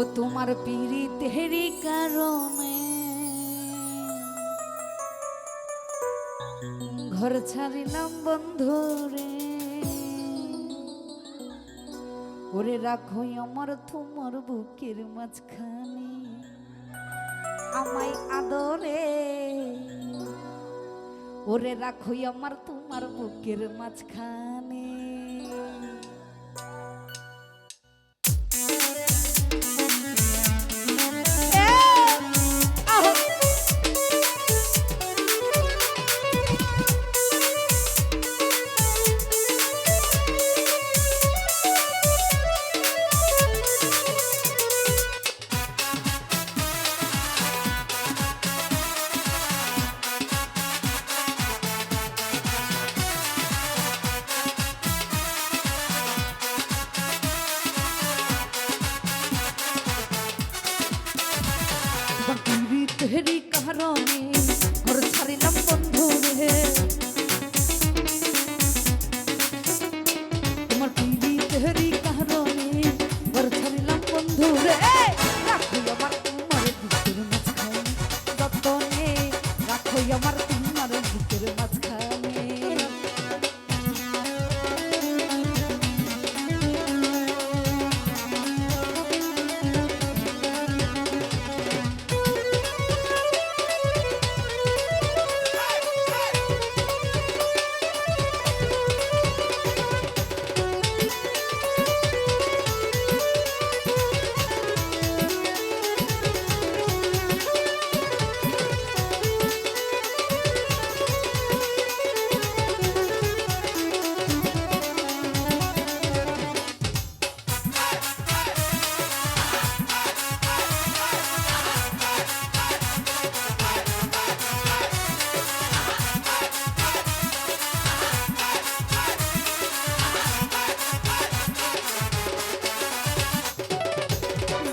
ও তোমার পীড়িতেরই কারণে। ঘর ছাড়িলাম বন্ধুরে ওরে রাখো আমার তোমার বুকের মাঝখানে। আমায় আদরে। ওরে রাখো আমার তোমার বুকের মাঝখানে।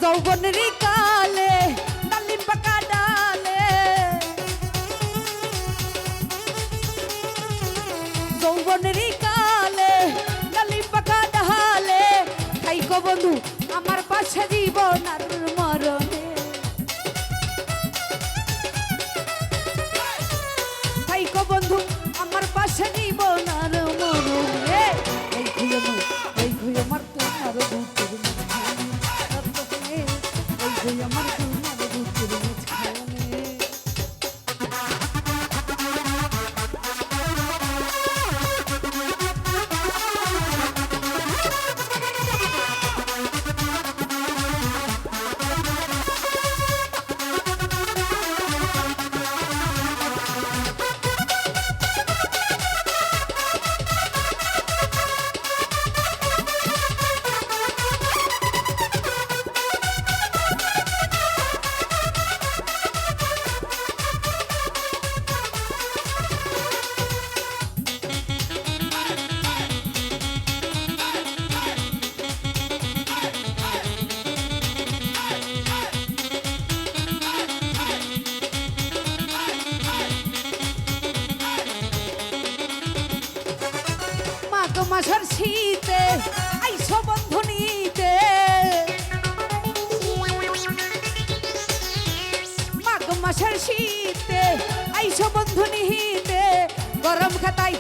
যৌবনের কালে, ডালিম পাকা ডালে। যৌবনের কালে, ডালিম পাকা ডালে। তাই আমার পাশে জীবন আর música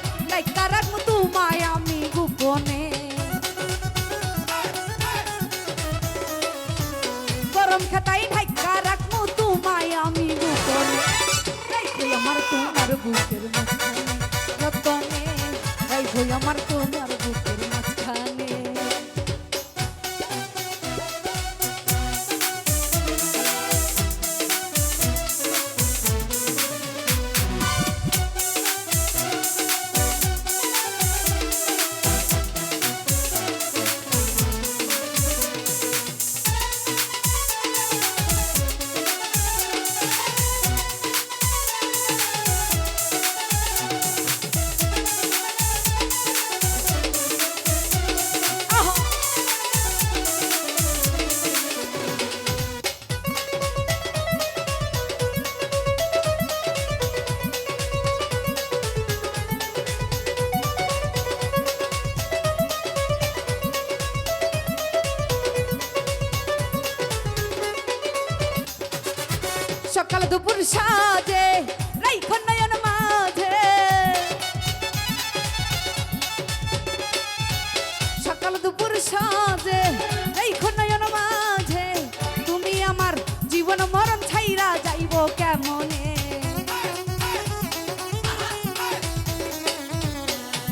সকাল দুপুর সাজে রাইখ নয়ন মাঝে। সকাল দুপুর সাজে নয়ন মাঝে। তুমি আমার জীবন মরণ ছাইরা যাইব কেমনে?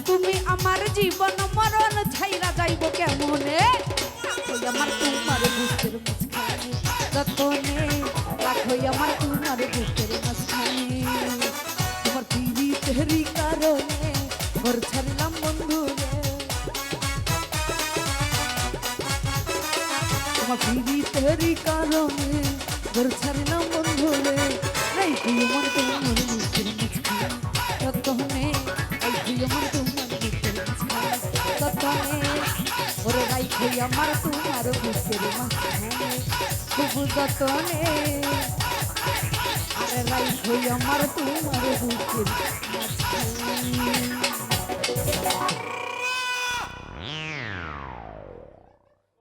তুমি আমার জীবন তেহরি কারণে ঘর ছাড়লাম বন্ধু তোমার পিড়ি তেহরি কারণে ঘর ছাড়লাম বন্ধু রে রাখো আমার তোমার বুকের মাঝখানে। যতনে রাখো আমার তোমার বুকের মাঝখানে। যতনে ওরে রাইখো আমার তোমার বুকের মাঝখানে। খুব যতনে আরে লাই হই আমার তোমার বুকের